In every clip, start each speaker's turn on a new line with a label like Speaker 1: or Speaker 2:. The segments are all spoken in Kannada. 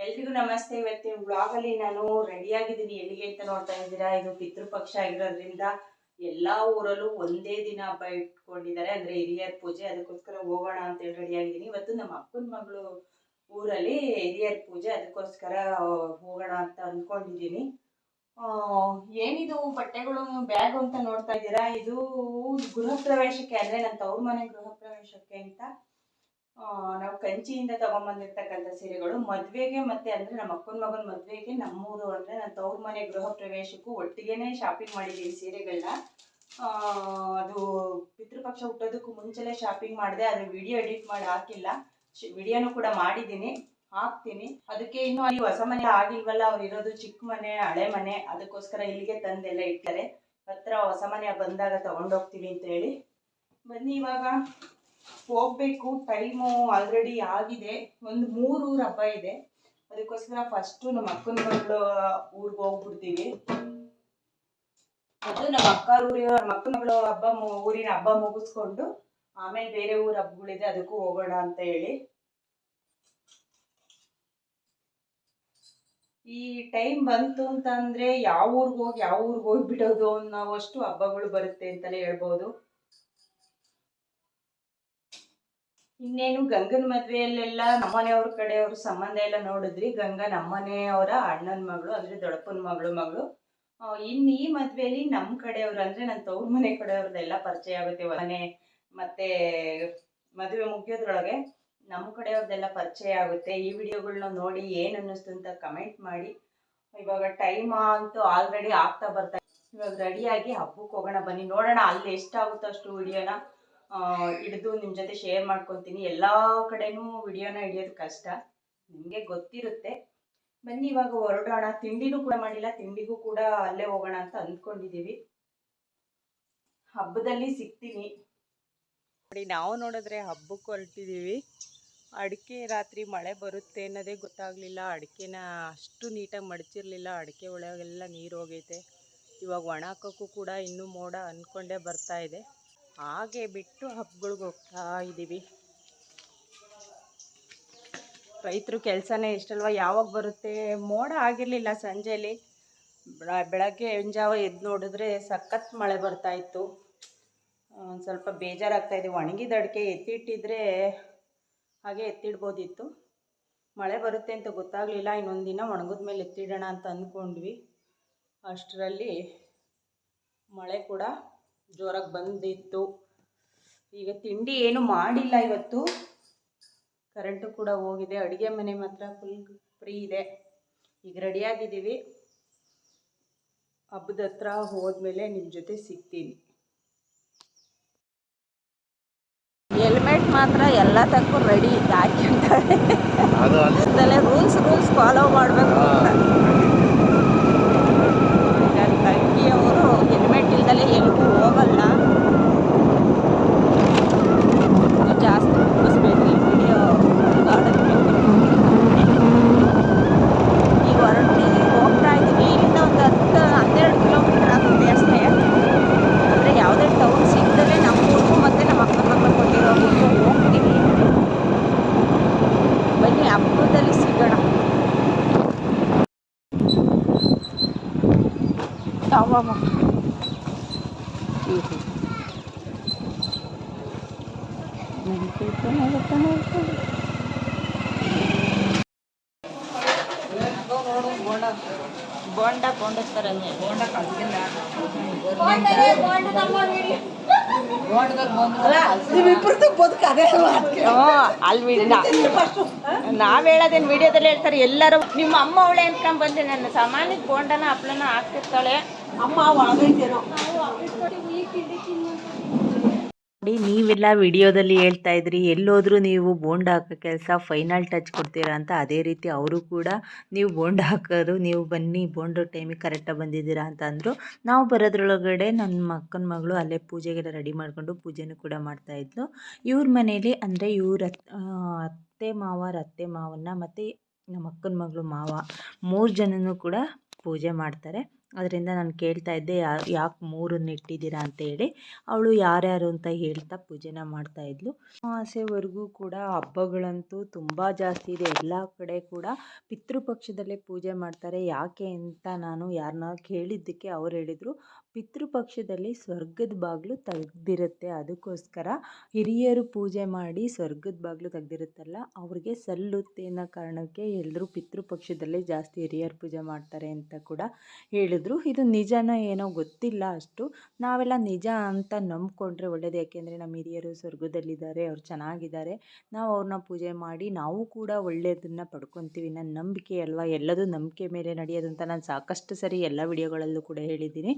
Speaker 1: ಎಲ್ರಿಗೂ ನಮಸ್ತೆ. ಇವತ್ತಿನ ಬ್ಲಾಗ್ ಅಲ್ಲಿ ನಾನು ರೆಡಿ ಆಗಿದ್ದೀನಿ. ಎಲ್ಲಿಗೆ ಅಂತ ನೋಡ್ತಾ ಇದ್ದೀರಾ? ಇದು ಪಿತೃಪಕ್ಷ ಆಗಿರೋದ್ರಿಂದ ಎಲ್ಲಾ ಊರಲ್ಲೂ ಒಂದೇ ದಿನ ಹಬ್ಬ ಇಟ್ಕೊಂಡಿದ್ದಾರೆ. ಅಂದ್ರೆ ಹಿರಿಯರ್ ಪೂಜೆ ಅದಕ್ಕೋಸ್ಕರ ಹೋಗೋಣ ಅಂತ ಹೇಳಿ ರೆಡಿ ಆಗಿದ್ದೀನಿ. ಇವತ್ತು ನಮ್ಮ ಅಕ್ಕನ ಮಗಳು ಊರಲ್ಲಿ ಹಿರಿಯರ್ ಪೂಜೆ ಅದಕ್ಕೋಸ್ಕರ ಹೋಗೋಣ ಅಂತ ಅನ್ಕೊಂಡಿದ್ದೀನಿ ಆ, ಏನಿದು ಬಟ್ಟೆಗಳು ಬ್ಯಾಗ್ ಅಂತ ನೋಡ್ತಾ ಇದ್ದೀರಾ? ಇದು ಗೃಹ ಪ್ರವೇಶಕ್ಕೆ ಅಂದ್ರೆ ನನ್ನ ತವ್ರ ಮನೆ ಗೃಹ ಪ್ರವೇಶಕ್ಕೆ ಅಂತ. ನಾವು ಕಂಚಿಯಿಂದ ತಗೊಂಬಂದಿರ್ತಕ್ಕಂಥ ಸೀರೆಗಳು ಮದುವೆಗೆ ಮತ್ತೆ ಅಂದ್ರೆ ನಮ್ಮ ಅಕ್ಕನ ಮಗನ ಮದ್ವೆಗೆ ನಮ್ಮೂರು ಅಂದ್ರೆ ನನ್ನ ತವ್ರ ಮನೆ ಗೃಹ ಪ್ರವೇಶಕ್ಕೂ ಒಟ್ಟಿಗೆನೇ ಶಾಪಿಂಗ್ ಮಾಡಿದ್ದೀವಿ ಸೀರೆಗಳನ್ನ ಅದು ಪಿತೃಪಕ್ಷ ಹುಟ್ಟೋದಕ್ಕೂ ಮುಂಚೆಲೆ ಶಾಪಿಂಗ್ ಮಾಡಿದೆ ಅದು ವಿಡಿಯೋ ಎಡಿಟ್ ಮಾಡಿ ಹಾಕಿಲ್ಲ. ವಿಡಿಯೋನು ಕೂಡ ಮಾಡಿದ್ದೀನಿ, ಹಾಕ್ತೀನಿ. ಅದಕ್ಕೆ ಇನ್ನು ಅಲ್ಲಿ ಹೊಸ ಮನೆ ಆಗಿಲ್ವಲ್ಲ, ಅವ್ರು ಇರೋದು ಚಿಕ್ಕ ಮನೆ, ಹಳೆ ಮನೆ, ಅದಕ್ಕೋಸ್ಕರ ಇಲ್ಲಿಗೆ ತಂದೆಲ್ಲ ಇಟ್ಟಾರೆ ಹತ್ರ ಹೊಸ ಮನೆ ಬಂದಾಗ ತಗೊಂಡೋಗ್ತೀವಿ ಅಂತ ಹೇಳಿ. ಬನ್ನಿ ಇವಾಗ. ಹೋಗ್ಬೇಕು ಟೈಮು ಆಲ್ರೆಡಿ ಆಗಿದೆ. ಒಂದು ಮೂರು ಊರು ಹಬ್ಬ ಇದೆ. ಅದಕ್ಕೋಸ್ಕರ ಫಸ್ಟು ನಮ್ಮ ಅಕ್ಕನ ಮಗಳು, ಊರಿಗೆ ಹೋಗ್ಬಿಡ್ತೀವಿ. ಅದು ನಮ್ಮ ಅಕ್ಕ ಊರಿ ನಮ್ಮ ಅಕ್ಕನ ಮಗಳು ಹಬ್ಬ ಊರಿನ ಹಬ್ಬ ಮುಗಿಸ್ಕೊಂಡು ಆಮೇಲೆ ಬೇರೆ ಊರ ಹಬ್ಬಗಳಿದೆ, ಅದಕ್ಕೂ ಹೋಗೋಣ ಅಂತ ಹೇಳಿ. ಈ ಟೈಮ್ ಬಂತು ಅಂತಂದ್ರೆ ಯಾವ ಊರಿಗೆ ಹೋಗಿ, ಯಾವ ಊರಿಗೆ ಹೋಗ್ಬಿಡೋದು ಅನ್ನೋವಷ್ಟು ಹಬ್ಬಗಳು ಬರುತ್ತೆ ಅಂತಾನೆ ಹೇಳ್ಬೋದು. ಇನ್ನೇನು ಗಂಗನ ಮದ್ವೆಯಲ್ಲೆಲ್ಲ ನಮ್ಮನೆಯವ್ರ ಕಡೆಯವ್ರ ಸಂಬಂಧ ಎಲ್ಲ ನೋಡಿದ್ರಿ. ಗಂಗಾ ನಮ್ಮನೆಯವರ ಅಣ್ಣನ ಮಗಳು, ಅಂದ್ರೆ ದೊಡ್ಡಪ್ಪನ ಮಗಳು ಮಗಳು. ಇನ್ ಈ ಮದ್ವೆಯಲ್ಲಿ ನಮ್ಮ ಕಡೆಯವ್ರು, ಅಂದ್ರೆ ನನ್ನ ತವ್ರ ಮನೆ ಕಡೆಯವ್ರದ್ದೆಲ್ಲ ಪರಿಚಯ ಆಗುತ್ತೆ ಮನೆ, ಮತ್ತೆ ಮದುವೆ ಮುಗಿಯೋದ್ರೊಳಗೆ ನಮ್ಮ ಕಡೆಯವ್ರದ್ದೆಲ್ಲ ಪರಿಚಯ ಆಗುತ್ತೆ. ಈ ವಿಡಿಯೋಗಳನ್ನ ನೋಡಿ ಏನ್ ಅನ್ನಿಸ್ತು ಅಂತ ಕಮೆಂಟ್ ಮಾಡಿ. ಇವಾಗ ಟೈಮ್ ಅಂತೂ ಆಲ್ರೆಡಿ ಆಗ್ತಾ ಬರ್ತಾ ಇವಾಗ ರೆಡಿಯಾಗಿ ಹಬ್ಬಕ್ಕೆ ಹೋಗೋಣ, ಬನ್ನಿ. ನೋಡೋಣ ಅಲ್ಲಿ ಎಷ್ಟಾಗುತ್ತೋ ಅಷ್ಟು ವಿಡಿಯೋನ. ಹಿಡಿದು ನಿಮ್ಮ ಜೊತೆ ಶೇರ್ ಮಾಡ್ಕೊತೀನಿ. ಎಲ್ಲ ಕಡೆನೂ ವಿಡಿಯೋನ ಹಿಡಿಯೋದು ಕಷ್ಟ. ನಿಮಗೆ ಗೊತ್ತಿರುತ್ತೆ. ಬನ್ನಿ, ಇವಾಗ ಹೊರಡೋಣ. ತಿಂಡಿನೂ ಕೂಡ ಮಾಡಿಲ್ಲ. ತಿಂಡಿಗೂ ಕೂಡ ಅಲ್ಲೇ ಹೋಗೋಣ ಅಂತ ಅಂದ್ಕೊಂಡಿದ್ದೀವಿ ಹಬ್ಬದಲ್ಲಿ ಸಿಗ್ತೀನಿ. ನೋಡಿ, ನಾವು ನೋಡಿದ್ರೆ ಹಬ್ಬಕ್ಕೆ ಹೊರಟಿದ್ದೀವಿ ಅಡಿಕೆ ರಾತ್ರಿ ಮಳೆ ಬರುತ್ತೆ ಅನ್ನೋದೇ ಗೊತ್ತಾಗಲಿಲ್ಲ. ಅಡಿಕೆನ ಅಷ್ಟು ನೀಟಾಗಿ ಮಡಚಿರಲಿಲ್ಲ. ಅಡಿಕೆ ಒಳಗೆಲ್ಲ ನೀರು ಹೋಗೈತೆ. ಇವಾಗ ಒಣ ಹಾಕೋಕ್ಕೂ ಕೂಡ ಇನ್ನೂ ಮೋಡ ಅಂದ್ಕೊಂಡೇ ಬರ್ತಾ ಇದೆ. ಹಾಗೆ ಬಿಟ್ಟು ಹಬ್ಬಗಳಿಗೆ ಹೋಗ್ತಾ ಇದ್ದೀವಿ ರೈತರು ಕೆಲಸನೇ ಇಷ್ಟಲ್ವ? ಯಾವಾಗ ಬರುತ್ತೆ? ಮೋಡ ಆಗಿರಲಿಲ್ಲ ಸಂಜೆಯಲ್ಲಿ ಬೆಳಗ್ಗೆ ಎಂಜಾವ ಎದ್ದು ನೋಡಿದ್ರೆ ಸಖತ್ ಮಳೆ ಬರ್ತಾ ಇತ್ತು. ಒಂದು ಸ್ವಲ್ಪ ಬೇಜಾರಾಗ್ತಾ ಇದೆ. ಒಣಗಿದ ಅಡಿಕೆ ಎತ್ತಿಟ್ಟಿದ್ರೆ ಹಾಗೆ ಎತ್ತಿಡ್ಬೋದಿತ್ತು. ಮಳೆ ಬರುತ್ತೆ ಅಂತ ಗೊತ್ತಾಗಲಿಲ್ಲ. ಇನ್ನೊಂದು ದಿನ ಒಣಗಿದ ಮೇಲೆ ಎತ್ತಿಡೋಣ ಅಂತ ಅಂದ್ಕೊಂಡ್ವಿ. ಅಷ್ಟರಲ್ಲಿ ಮಳೆ ಕೂಡ ಜೋರಾಗಿ ಬಂದಿತ್ತು. ಈಗ ತಿಂಡಿ ಏನು ಮಾಡಿಲ್ಲ ಇವತ್ತು. ಕರೆಂಟು ಕೂಡ ಹೋಗಿದೆ. ಅಡುಗೆ ಮನೆ ಮಾತ್ರ ಫುಲ್ ಫ್ರೀ ಇದೆ. ಈಗ ರೆಡಿಯಾಗಿದ್ದೀವಿ ಹಬ್ಬದ ಹತ್ರ ಹೋದ್ಮೇಲೆ ನಿಮ್ಮ ಜೊತೆ ಸಿಗ್ತೀನಿ. ಹೆಲ್ಮೆಟ್ ಮಾತ್ರ ಎಲ್ಲ ತಕ್ಕೂ ರೆಡಿ ಹಾಕಿರ್ತಾರೆ ರೂಲ್ಸ್ ರೂಲ್ಸ್ ಫಾಲೋ ಮಾಡಬೇಕು ಅಂತ ನನ್ನ ತಂಗಿಯವರು ಹೆಲ್ಮೆಟ್ ಇಲ್ದಲೆ ಎಲ್ಗೂ ಹೋಗಲ್ಲ ನೀವು ಜಾಸ್ತಿ ಮುಗಿಸ್ಬೇಡ್ರಿ ವಿಡಿಯೋ ಈಗ ಹೊರಟಿ ಹೋಗ್ತಾ ಇದ್ದೀವಿ ಇಲ್ಲಿಂದ ಒಂದು ಹತ್ತು ಹನ್ನೆರಡು ಕಿಲೋಮೀಟರ್ ಆಗುತ್ತೆ ಅಷ್ಟೇ ಅಂದರೆ ಯಾವುದೇ ಟೌನ್ ಸಿಗ್ದಲೇ ನಮ್ಮ ಊರಿಗೂ ಮತ್ತು ನಮ್ಮ ಅಕ್ಕ ಮಕ್ಕಳು ಕೊಟ್ಟಿರೋ ಊರಿಗೂ ಹೋಗ್ತೀವಿ ಬನ್ನಿ ಹಬ್ಬದಲ್ಲಿ ಸಿಗೋಣ ಅವ ಬೋಂಡ ನಾವ್ ಹೇಳೋದೇನ್ ವಿಡಿಯೋದಲ್ಲಿ ಹೇಳ್ತಾರೆ ಎಲ್ಲರೂ ನಿಮ್ಮ ಅಮ್ಮ ಅವಳೆ ಅನ್ಕೊಂಡ್ ಬಂದೆ ನನ್ನ ಸಾಮಾನ್ಯ ಬೋಂಡನ ಹಪ್ಳನ ಹಾಕ್ತಿರ್ತಾಳೆ ಅಮ್ಮ ನೋಡಿ, ನೀವೆಲ್ಲ ವಿಡಿಯೋದಲ್ಲಿ ಹೇಳ್ತಾ ಇದ್ರಿ, ಎಲ್ಲೋದ್ರೂ ನೀವು ಬೋಂಡ್ ಹಾಕೋ ಕೆಲಸ ಫೈನಲ್ ಟಚ್ ಕೊಡ್ತೀರಾ ಅಂತ ಅದೇ ರೀತಿ ಅವರು ಕೂಡ ನೀವು ಬೋಂಡ್ ಹಾಕೋರು ನೀವು ಬನ್ನಿ ಬೋಂಡ್ ಟೈಮಿಗೆ ಕರೆಕ್ಟಾಗಿ ಬಂದಿದ್ದೀರಾ ಅಂತ ಅಂದರು. ನಾವು ಬರೋದ್ರೊಳಗಡೆ ನನ್ನ ಮಕ್ಕನ ಮಗಳು ಅಲ್ಲೇ ಪೂಜೆಗೆಲ್ಲ ರೆಡಿ ಮಾಡಿಕೊಂಡು ಪೂಜೆನೂ ಕೂಡ ಮಾಡ್ತಾಯಿದ್ಲು ಇವ್ರ ಮನೇಲಿ ಅಂದರೆ ಇವ್ರ ಅತ್ತೆ ಮಾವರ ಅತ್ತೆ ಮಾವನ್ನ ಮತ್ತು ನಮ್ಮ ಅಕ್ಕನ ಮಗಳು ಮಾವ ಮೂರು ಜನನೂ ಕೂಡ ಪೂಜೆ ಮಾಡ್ತಾರೆ. ಅದರಿಂದ ನಾನು ಕೇಳ್ತಾ ಇದ್ದೆ ಯಾಕೆ ಮೂರನ್ನು ಇಟ್ಟಿದ್ದೀರಾ? ಅಂತ ಹೇಳಿ. ಅವಳು ಯಾರ್ಯಾರು ಅಂತ ಹೇಳ್ತಾ ಪೂಜೆನ ಮಾಡ್ತಾಯಿದ್ಲು ಅಮಾವಾಸ್ಯೆವರೆಗೂ ಕೂಡ ಹಬ್ಬಗಳಂತೂ ತುಂಬ ಜಾಸ್ತಿ ಇದೆ. ಎಲ್ಲ ಕಡೆ ಕೂಡ ಪಿತೃಪಕ್ಷದಲ್ಲೇ ಪೂಜೆ ಮಾಡ್ತಾರೆ. ಯಾಕೆ ಅಂತ ನಾನು ಯಾರನ್ನ ಕೇಳಿದ್ದಕ್ಕೆ ಅವ್ರು ಹೇಳಿದರು. ಪಿತೃಪಕ್ಷದಲ್ಲಿ ಸ್ವರ್ಗದ ಬಾಗಿಲು ತೆಗ್ದಿರುತ್ತೆ. ಅದಕ್ಕೋಸ್ಕರ ಹಿರಿಯರು ಪೂಜೆ ಮಾಡಿ ಸ್ವರ್ಗದ ಬಾಗಿಲು ತೆಗ್ದಿರುತ್ತಲ್ಲ, ಅವ್ರಿಗೆ ಸಲ್ಲುತ್ತೆ ಅನ್ನೋ ಕಾರಣಕ್ಕೆ ಎಲ್ಲರೂ ಪಿತೃಪಕ್ಷದಲ್ಲೇ ಜಾಸ್ತಿ ಹಿರಿಯರು ಪೂಜೆ ಮಾಡ್ತಾರೆ ಅಂತ ಕೂಡ ಹೇಳಿದ್ರು. ಇದು ನಿಜನೋ ಏನೋ ಗೊತ್ತಿಲ್ಲ ಅಷ್ಟು. ನಾವೆಲ್ಲ ನಿಜ ಅಂತ ನಂಬ್ಕೊಂಡ್ರೆ ಒಳ್ಳೇದು. ಯಾಕೆಂದರೆ ನಮ್ಮ ಹಿರಿಯರು ಸ್ವರ್ಗದಲ್ಲಿದ್ದಾರೆ, ಅವ್ರು ಚೆನ್ನಾಗಿದ್ದಾರೆ. ನಾವು ಅವ್ರನ್ನ ಪೂಜೆ ಮಾಡಿ ನಾವು ಕೂಡ ಒಳ್ಳೆಯದನ್ನು ಪಡ್ಕೊತೀವಿ. ನನ್ನ ನಂಬಿಕೆ ಅಲ್ವಾ? ಎಲ್ಲದೂ ನಂಬಿಕೆ ಮೇಲೆ ನಡೆಯೋದು ಅಂತ ನಾನು ಸಾಕಷ್ಟು ಸರಿ ಎಲ್ಲ ವಿಡಿಯೋಗಳಲ್ಲೂ ಕೂಡ ಹೇಳಿದ್ದೀನಿ.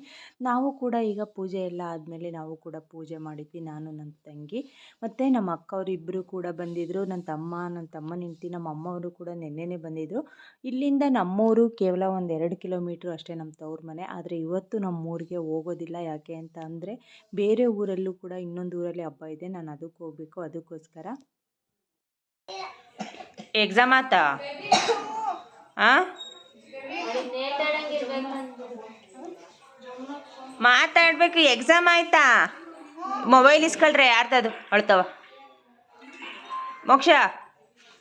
Speaker 1: ನಾವು ಕೂಡ ಈಗ ಪೂಜೆ ಎಲ್ಲ ಆದಮೇಲೆ ನಾವು ಕೂಡ ಪೂಜೆ ಮಾಡಿದ್ವಿ ನಾನು ನನ್ನ ತಂಗಿ. ಮತ್ತು ನಮ್ಮ ಅಕ್ಕವ್ರು ಇಬ್ಬರು ಕೂಡ ಬಂದಿದ್ದರು ನನ್ನ ತಮ್ಮ ನನ್ನ ತಮ್ಮನ ಹೆಂಡ್ತಿ ನಮ್ಮ ಅಮ್ಮವರು ಕೂಡ ನೆನ್ನೆನೇ ಬಂದಿದ್ದರು ಇಲ್ಲಿಂದ ನಮ್ಮೂರು ಕೇವಲ ಒಂದು ಎರಡು ಕಿಲೋಮೀಟ್ರ್ ಅಷ್ಟೇ ನಮ್ಮ ತವ್ರ ಮನೆ. ಆದರೆ ಇವತ್ತು ನಮ್ಮ ಊರಿಗೆ ಹೋಗೋದಿಲ್ಲ. ಯಾಕೆ ಅಂತ ಅಂದರೆ ಬೇರೆ ಊರಲ್ಲೂ ಕೂಡ ಇನ್ನೊಂದು ಊರಲ್ಲಿ ಹಬ್ಬ ಇದೆ. ನಾನು ಅದಕ್ಕೆ ಹೋಗಬೇಕು ಅದಕ್ಕೋಸ್ಕರ. ಎಕ್ಸಾಮ್ ಆತ? ಹಾಂ ಮಾತಾಡ್ಬೇಕು ಎಕ್ಸಾಮ್ ಆಯ್ತಾ? ಮೊಬೈಲ್ ಇಸ್ಕೊಳ್ರೆ, ಯಾರ್ದದು? ಅಳ್ತವ ಮೋಕ್ಷ,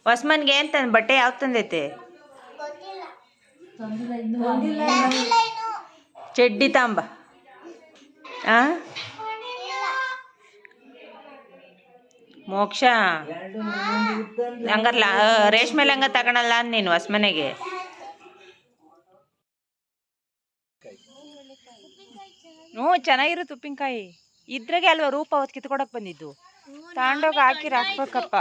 Speaker 1: ಹೊಸ್ಮನ್ಗೆ ಅಂತ ಬಟ್ಟೆ ಯಾವ್ದು ತಂದೈತೆ? ಚಡ್ಡಿ ತಾಂಬ. ಆ? ಮೋಕ್ಷ. ಹಂಗಾರ ರೇಷ್ಮೆ ಲಂಗ ತಗೊಳಲ್ಲ ನೀನು ಹೊಸ್ಮನೆಗೆ. ಹ್ಞೂ ಚೆನ್ನಾಗಿರುತ್ತೆ ಉಪ್ಪಿನಕಾಯಿ ಇದ್ರಾಗೆ ಅಲ್ವಾ ರೂಪ ಅವತ್ತು ಕಿತ್ಕೊಡಕ್ ಬಂದಿದ್ದು? ತಾಂಡೋಗ ಹಾಕಿ ಹಾಕ್ಬೇಕಪ್ಪ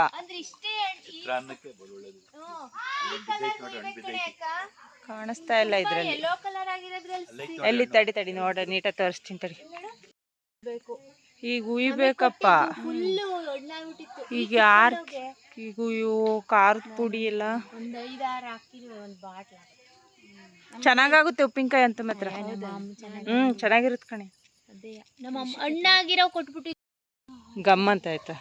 Speaker 1: ಕಾಣಿಸ್ತಾ ಇಲ್ಲ ಇದ್ರಲ್ಲಿ. ಎಲ್ಲಿ ತಡಿ ತಡಿ ನೋಡ ನೀಟಾಗಿ ತೋರಿಸ್ತೀನಿ ತಡಿ. ಈಗ ಉಯ್ಬೇಕಪ್ಪ. ಈಗ ಯಾರು ಈಗ ಉಯ್ಯೋ ಖಾರದ ಪುಡಿ ಎಲ್ಲ. ಚೆನ್ನಾಗಾಗುತ್ತೆ ಉಪ್ಪಿನಕಾಯಿ ಅಂತ ಮಾತ್ರ. ಹ್ಮ್ ಚೆನ್ನಾಗಿರುತ್ತೆ ಕಣೆ.
Speaker 2: ನಮ್ಮ ಹಣ್ಣಾಗಿರೋ ಕೊಟ್ಬಿಟ್ಟು
Speaker 1: ಗಮ್ ಅಂತ ಆಯ್ತಾ?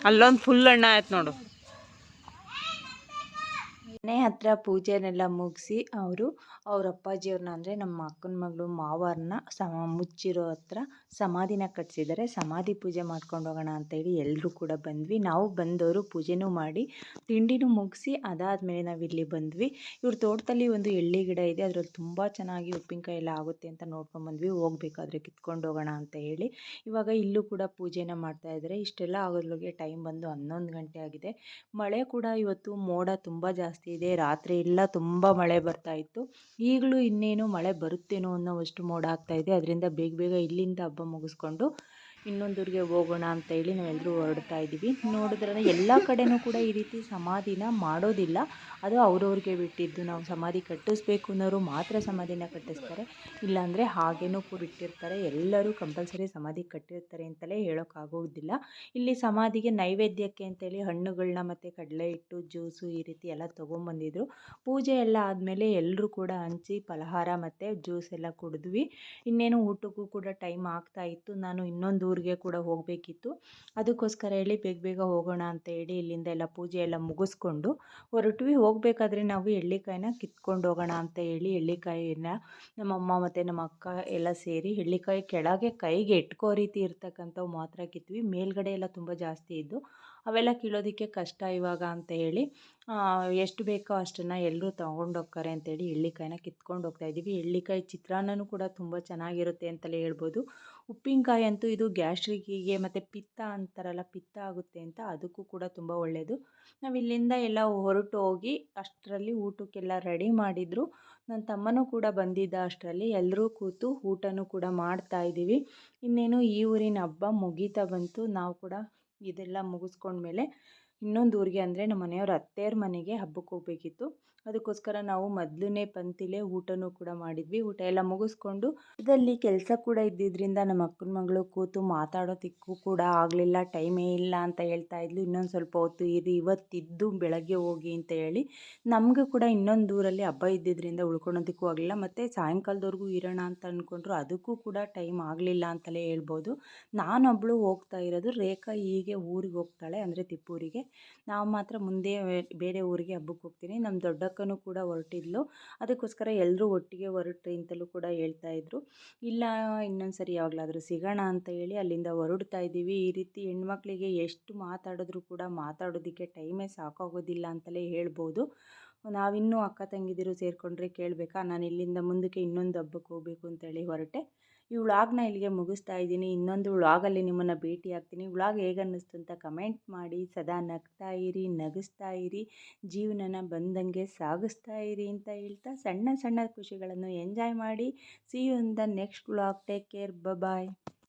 Speaker 1: ಅಲ್ಲೊಂದು ಫುಲ್ ಅಣ್ಣ ಆಯ್ತು ನೋಡು. ಮನೆ ಹತ್ರ ಪೂಜೆನೆಲ್ಲ ಮುಗಿಸಿ ಅವರು ಅವ್ರ ಅಪ್ಪಾಜಿಯವ್ರನ್ನ ಅಂದರೆ ನಮ್ಮ ಅಕ್ಕನ ಮಗಳು ಮಾವಾರನ್ನ ಸಮ ಮುಚ್ಚಿರೋ ಹತ್ರ ಸಮಾಧಿನ ಕಟ್ಟಿಸಿದ್ದಾರೆ ಸಮಾಧಿ ಪೂಜೆ ಮಾಡ್ಕೊಂಡು ಹೋಗೋಣ ಅಂತೇಳಿ ಎಲ್ಲರೂ ಕೂಡ ಬಂದ್ವಿ. ನಾವು ಬಂದವರು ಪೂಜೆನೂ ಮಾಡಿ ತಿಂಡಿನೂ ಮುಗಿಸಿ ಅದಾದಮೇಲೆ ನಾವು ಇಲ್ಲಿ ಬಂದ್ವಿ. ಇವ್ರ ತೋಟದಲ್ಲಿ ಒಂದು ಎಳ್ಳಿ ಗಿಡ ಇದೆ. ಅದರಲ್ಲಿ ತುಂಬ ಚೆನ್ನಾಗಿ ಉಪ್ಪಿನಕಾಯಿ ಎಲ್ಲ ಆಗುತ್ತೆ ಅಂತ ನೋಡ್ಕೊಂಬಂದ್ವಿ ಹೋಗ್ಬೇಕಾದ್ರೆ ಕಿತ್ಕೊಂಡು ಹೋಗೋಣ ಅಂತ ಹೇಳಿ. ಇವಾಗ ಇಲ್ಲೂ ಕೂಡ ಪೂಜೆನ ಮಾಡ್ತಾ ಇದ್ದಾರೆ. ಇಷ್ಟೆಲ್ಲ ಆಗೋದ್ರೊಳಗೆ ಟೈಮ್ ಬಂದು ಹನ್ನೊಂದು ಗಂಟೆ ಆಗಿದೆ. ಮಳೆ ಕೂಡ ಇವತ್ತು ಮೋಡ ತುಂಬ ಜಾಸ್ತಿ ಇದೆ. ರಾತ್ರಿ ಎಲ್ಲ ತುಂಬ ಮಳೆ ಬರ್ತಾ ಇತ್ತು. ಈಗಲೂ ಇನ್ನೇನು ಮಳೆ ಬರುತ್ತೇನೋ ಅನ್ನೋವಷ್ಟು ಮೋಡ ಆಗ್ತಾ ಇದೆ. ಅದರಿಂದ ಬೇಗ ಬೇಗ ಇಲ್ಲಿಂದ ಹಬ್ಬ ಮುಗಿಸ್ಕೊಂಡು ಇನ್ನೊಂದೂರಿಗೆ ಹೋಗೋಣ ಅಂತ ಹೇಳಿ ನಾವೆಲ್ಲರೂ ಹೊರಡ್ತಾ ಇದ್ದೀವಿ. ನೋಡಿದ್ರೆ ಎಲ್ಲ ಕಡೆನೂ ಕೂಡ ಈ ರೀತಿ ಸಮಾಧಿನ ಮಾಡೋದಿಲ್ಲ. ಅದು ಅವ್ರವ್ರಿಗೆ ಬಿಟ್ಟಿದ್ದು. ನಾವು ಸಮಾಧಿ ಕಟ್ಟಿಸ್ಬೇಕು ಅನ್ನೋರು ಮಾತ್ರ ಸಮಾಧಿನ ಕಟ್ಟಿಸ್ತಾರೆ. ಇಲ್ಲಾಂದರೆ ಹಾಗೇನೂ ಬಿಟ್ಟಿರ್ತಾರೆ ಎಲ್ಲರೂ ಕಂಪಲ್ಸರಿ ಸಮಾಧಿ ಕಟ್ಟಿರ್ತಾರೆ ಅಂತಲೇ ಹೇಳೋಕ್ಕಾಗೋದಿಲ್ಲ. ಇಲ್ಲಿ ಸಮಾಧಿಗೆ ನೈವೇದ್ಯಕ್ಕೆ ಅಂತೇಳಿ ಹಣ್ಣುಗಳನ್ನ ಮತ್ತು ಕಡಲೆ ಹಿಟ್ಟು ಜ್ಯೂಸು ಈ ರೀತಿ ಎಲ್ಲ ತೊಗೊಂಬಂದಿದ್ರು. ಪೂಜೆ ಎಲ್ಲ ಆದಮೇಲೆ ಎಲ್ಲರೂ ಕೂಡ ಹಂಚಿ ಫಲಹಾರ ಮತ್ತು ಜ್ಯೂಸ್ ಎಲ್ಲ ಕುಡಿದ್ವಿ. ಇನ್ನೇನು ಊಟಕ್ಕೂ ಕೂಡ ಟೈಮ್ ಆಗ್ತಾ ಇತ್ತು. ನಾನು ಇನ್ನೊಂದು ಊರಿಗೆ ಕೂಡ ಹೋಗಬೇಕಿತ್ತು. ಅದಕ್ಕೋಸ್ಕರ ಹೇಳಿ ಬೇಗ ಬೇಗ ಹೋಗೋಣ ಅಂತ ಹೇಳಿ ಇಲ್ಲಿಂದ ಎಲ್ಲ ಪೂಜೆ ಎಲ್ಲ ಮುಗಿಸ್ಕೊಂಡು ಹೊರಟ್ವಿ. ಹೋಗಬೇಕಾದ್ರೆ ನಾವು ಎಳ್ಳಿಕಾಯಿನ ಕಿತ್ಕೊಂಡು ಹೋಗೋಣ ಅಂತ ಹೇಳಿ ಎಳ್ಳಿಕಾಯಿನ ನಮ್ಮಮ್ಮ ಮತ್ತು ನಮ್ಮ ಅಕ್ಕ ಎಲ್ಲ ಸೇರಿ ಎಳ್ಳಿಕಾಯಿ ಕೆಳಗೆ ಕೈಗೆ ಎಟ್ಕೋ ರೀತಿ ಇರ್ತಕ್ಕಂಥವು ಮಾತ್ರ ಕಿತ್ವಿ. ಮೇಲ್ಗಡೆ ಎಲ್ಲ ತುಂಬ ಜಾಸ್ತಿ ಇದ್ದು ಅವೆಲ್ಲ ಕೀಳೋದಕ್ಕೆ ಕಷ್ಟ ಇವಾಗ ಅಂತ ಹೇಳಿ ಎಷ್ಟು ಬೇಕೋ ಅಷ್ಟನ್ನು ಎಲ್ಲರೂ ತೊಗೊಂಡೋಗ್ತಾರೆ ಅಂತೇಳಿ ಎಳ್ಳಿಕಾಯಿನ ಕಿತ್ಕೊಂಡು ಹೋಗ್ತಾ ಇದ್ದೀವಿ. ಎಳ್ಳಿಕಾಯಿ ಚಿತ್ರಾನ್ನನೂ ಕೂಡ ತುಂಬ ಚೆನ್ನಾಗಿರುತ್ತೆ ಅಂತಲೇ ಹೇಳ್ಬೋದು. ಉಪ್ಪಿನಕಾಯಿ ಅಂತೂ ಇದು ಗ್ಯಾಸ್ಟ್ರಿಕ್ಕಿಗೆ ಮತ್ತು ಪಿತ್ತ ಅಂತಾರಲ್ಲ, ಪಿತ್ತ ಆಗುತ್ತೆ ಅಂತ ಅದಕ್ಕೂ ಕೂಡ ತುಂಬ ಒಳ್ಳೆಯದು ನಾವು ಇಲ್ಲಿಂದ ಎಲ್ಲ ಹೊರಟು ಹೋಗಿ ಅಷ್ಟರಲ್ಲಿ ಊಟಕ್ಕೆಲ್ಲ ರೆಡಿ ಮಾಡಿದ್ರು. ನನ್ನ ತಮ್ಮನೂ ಕೂಡ ಬಂದಿದ್ದ ಅಷ್ಟರಲ್ಲಿ ಎಲ್ಲರೂ ಕೂತು ಊಟನೂ ಕೂಡ ಮಾಡ್ತಾ ಇದ್ದೀವಿ. ಇನ್ನೇನು ಈ ಊರಿನ ಹಬ್ಬ ಮುಗೀತಾ ಬಂತು, ನಾವು ಕೂಡ ಇದೆಲ್ಲ ಮುಗಿಸ್ಕೊಂಡ್ಮೇಲೆ ಇನ್ನೊಂದು ಊರಿಗೆ ಅಂದರೆ ನಮ್ಮ ಮನೆಯವ್ರ ಅತ್ತೆಯವ್ರ ಮನೆಗೆ ಹಬ್ಬಕ್ಕೆ ಹೋಗಬೇಕಿತ್ತು. ಅದಕ್ಕೋಸ್ಕರ ನಾವು ಮೊದಲನೇ ಪಂಕ್ತಿಲೇ ಊಟನೂ ಕೂಡ ಮಾಡಿದ್ವಿ. ಊಟ ಎಲ್ಲ ಮುಗಿಸ್ಕೊಂಡು ಇದರಲ್ಲಿ ಕೆಲಸ ಕೂಡ ಇದ್ದಿದ್ದರಿಂದ ನಮ್ಮ ಅಕ್ಕನ ಮಗಳು ಕೂತು ಮಾತಾಡೋದಕ್ಕೂ ಕೂಡ ಆಗಲಿಲ್ಲ, ಟೈಮೇ ಇಲ್ಲ ಅಂತ ಹೇಳ್ತಾ ಇದ್ಲು. ಇನ್ನೊಂದು ಸ್ವಲ್ಪ ಹೊತ್ತು ಇರಿ, ಇವತ್ತಿದ್ದು ಬೆಳಗ್ಗೆ ಹೋಗಿ ಅಂತ ಹೇಳಿ ನಮಗೂ ಕೂಡ ಇನ್ನೊಂದು ಊರಲ್ಲಿ ಹಬ್ಬ ಇದ್ದಿದ್ದರಿಂದ ಉಳ್ಕೊಳೋದಕ್ಕೂ ಆಗಲಿಲ್ಲ. ಮತ್ತು ಸಾಯಂಕಾಲದವರೆಗೂ ಇರೋಣ ಅಂತ ಅಂದ್ಕೊಂಡ್ರು ಅದಕ್ಕೂ ಕೂಡ ಟೈಮ್ ಆಗಲಿಲ್ಲ ಅಂತಲೇ ಹೇಳ್ಬೋದು. ನಾನೊಬ್ಬಳು ಹೋಗ್ತಾ ಇರೋದು. ರೇಖಾ ಹೀಗೆ ಊರಿಗೆ ಹೋಗ್ತಾಳೆ, ಅಂದರೆ ತಿಪ್ಪೂರಿಗೆ. ನಾವು ಮಾತ್ರ ಮುಂದೆ, ಬೇರೆ ಊರಿಗೆ ಹಬ್ಬಕ್ಕೆ ಹೋಗ್ತೀನಿ. ನಮ್ಮ ದೊಡ್ಡಕ್ಕನೂ ಕೂಡ ಹೊರಟಿದ್ಲು. ಅದಕ್ಕೋಸ್ಕರ ಎಲ್ಲರೂ ಒಟ್ಟಿಗೆ ಹೊರಟ್ರಿ ಅಂತಲೂ ಕೂಡ ಹೇಳ್ತಾ ಇದ್ರು. ಇಲ್ಲ ಇನ್ನೊಂದು ಸರಿ ಯಾವಾಗಲಾದರೂ ಸಿಗೋಣ ಅಂತ ಹೇಳಿ ಅಲ್ಲಿಂದ ಹೊರಡ್ತಾ ಇದ್ದೀವಿ. ಈ ರೀತಿ ಹೆಣ್ಮಕ್ಳಿಗೆ ಎಷ್ಟು ಮಾತಾಡಿದ್ರೂ ಕೂಡ ಮಾತಾಡೋದಕ್ಕೆ ಟೈಮೇ ಸಾಕಾಗೋದಿಲ್ಲ ಅಂತಲೇ ಹೇಳ್ಬೋದು. ನಾವಿನ್ನೂ ಅಕ್ಕ ತಂಗಿದಿರು ಸೇರಿಕೊಂಡ್ರೆ ಕೇಳಬೇಕಾ? ನಾನು ಇಲ್ಲಿಂದ ಮುಂದಕ್ಕೆ ಇನ್ನೊಂದು ಹಬ್ಬಕ್ಕೆ ಹೋಗಬೇಕು ಅಂತೇಳಿ ಹೊರಟೆ. ಈ ವ್ಲಾಗ್ನ ಇಲ್ಲಿಗೆ ಮುಗಿಸ್ತಾ ಇದ್ದೀನಿ. ಇನ್ನೊಂದು ವ್ಲಾಗಲ್ಲಿ ನಿಮ್ಮನ್ನು ಭೇಟಿ ಆಗ್ತೀನಿ. ವ್ಲಾಗ್ ಹೇಗೆ ಅನ್ನಿಸ್ತು ಅಂತ ಕಮೆಂಟ್ ಮಾಡಿ. ಸದಾ ನಗ್ತಾ ಇರಿ, ನಗಿಸ್ತಾ ಇರಿ. ಜೀವನನ ಬಂದಂಗೆ ಸಾಗಿಸ್ತಾ ಇರಿ ಅಂತ ಹೇಳ್ತಾ ಸಣ್ಣ ಸಣ್ಣ ಖುಷಿಗಳನ್ನು ಎಂಜಾಯ್ ಮಾಡಿ. See you in the next vlog take care bye bye